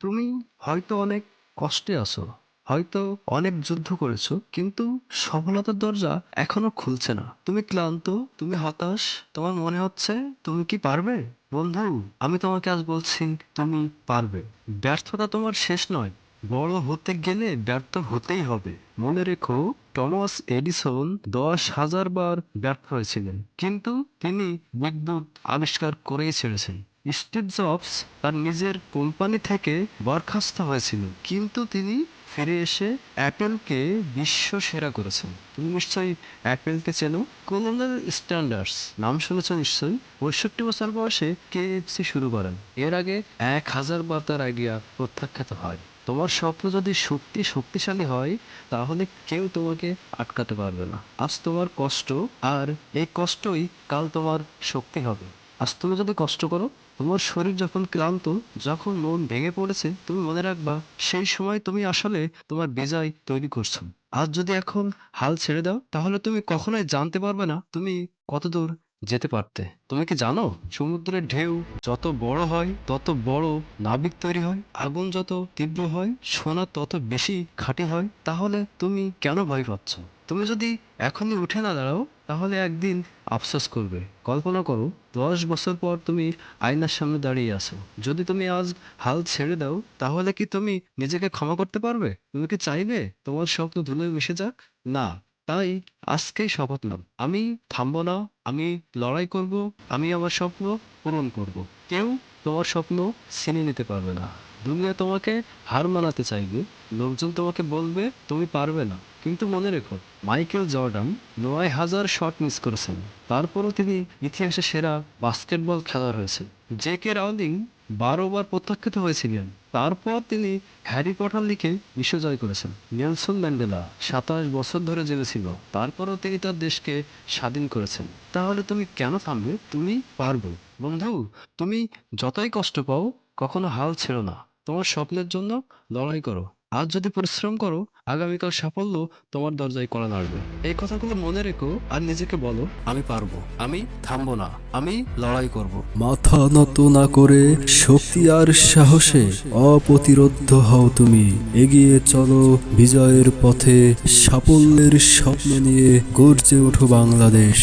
তুমি হয়তো অনেক কষ্টে আছো, হয়তো অনেক যুদ্ধ করেছ, কিন্তু সফলতার দরজা এখনও খুলছে না। তুমি ক্লান্ত, তুমি হতাশ, তোমার মনে হচ্ছে তুমি কি পারবে? বন্ধু, আমি তোমাকে আজ বলছি, তুমি পারবে। ব্যর্থতা তোমার শেষ নয়, বড় হতে গেলে ব্যর্থ হতেই হবে। মনে রেখো, টমাস এডিসন দশ হাজার বার ব্যর্থ হয়েছিলেন, কিন্তু তিনি বিদ্যুৎ আবিষ্কার করেই ছেড়েছেন। স্টিভ জবস তার নিজের কোম্পানি থেকে বরখাস্ত হয়েছিল। কিন্তু তিনি ফিরে এসে অ্যাপেলকে বিশ্ব সেরা করেছেন। তুমি নিশ্চয়ই অ্যাপেলকে চেনো? কোলোনাল স্ট্যান্ডার্ডস নাম শুনেছ নিশ্চয়ই? পঁয়ষট্টি বছর বয়সে কেএফসি শুরু করেন। এর আগে এক হাজার বার তার আইডিয়া প্রত্যাখ্যাত হয়। তোমার স্বপ্ন যদি সত্যি শক্তিশালী হয়, তাহলে কেউ তোমাকে আটকাতে পারবে না। আজ তোমার কষ্ট আর এই কষ্টই কাল তোমার শক্তি হবে। আজ তুমি যদি কষ্ট করো, তোমার শরীর যখন ক্লান্ত, যখন মন ভেঙে পড়েছে, তুমি মনে রাখবা, সেই সময় তুমি আসলে তোমার বিজয় তৈরি করছ। আজ যদি এখন হাল ছেড়ে দাও, তাহলে তুমি কখনোই জানতে পারবে না তুমি কতদূর যেতে পারতে। তুমি কি জানো, সমুদ্রের ঢেউ যত বড় হয়, তত বড় নাবিক তৈরি হয়, আগুন যত তীব্র হয়, সোনা তত বেশি খাঁটি হয়, তাহলে তুমি কেন ভয় পাচ্ছ? তুমি যদি এখনই উঠে না দাঁড়াও, তাহলে একদিন আফসোস করবে। কল্পনা করো, দশ বছর পর তুমি আয়নার সামনে দাঁড়িয়ে আছো। যদি তুমি আজ হাল ছেড়ে দাও, তাহলে কি তুমি নিজেকে ক্ষমা করতে পারবে? তুমি কি চাইবে তোমার স্বপ্ন ধুলোয় মিশে যাক? না, তাই আজকেই শপথ নাম আমি থামবো না, আমি লড়াই করব, আমি আমার স্বপ্ন পূরণ করব। কেউ তোমার স্বপ্ন ছিনে নিতে পারবে না। দুনিয়া তোমাকে হার মানাতে চাইবে, লোকজন তোমাকে বলবে, তুমি পারবে না। কিন্তু মনে রেখো, মাইকেল জর্ডান নয় হাজার শট মিস করেছেন। তারপরও তিনি ইতিহাসে সেরা বাস্কেটবল খেলোয়াড় হয়েছে জে কে রাউলিং বারো বার প্রত্যাখ্যাত হয়েছিলেন। তারপর তিনি হ্যারি পটার লিখে বিশ্ব জয় করেছেন। নেলসন ম্যান্ডেলা সাতাশ বছর ধরে জেলে ছিল। তারপরও তিনি তার দেশকে স্বাধীন করেছেন। তাহলে তুমি কেন থামবে? তুমি পারবে। বন্ধু, তুমি যতই কষ্ট পাও, কখনো হাল ছেড়ো না। তোমার স্বপ্নের জন্য লড়াই করো। আজ যদি পরিশ্রম করো, আগামীকাল সাফল্য তোমার দরজায় করা নাড়বে। এই কথাগুলো মনে রেখো আর নিজেকে বলো, আমি পারব। আমি থামবো না। আমি লড়াই করব। মাথা নত না করে শক্তি আর সাহসে অপ্রতিরোধ্য হও তুমি। এগিয়ে চলো বিজয়ের পথে, সাফল্যের স্বপ্ন নিয়ে গর্জে ওঠো বাংলাদেশ।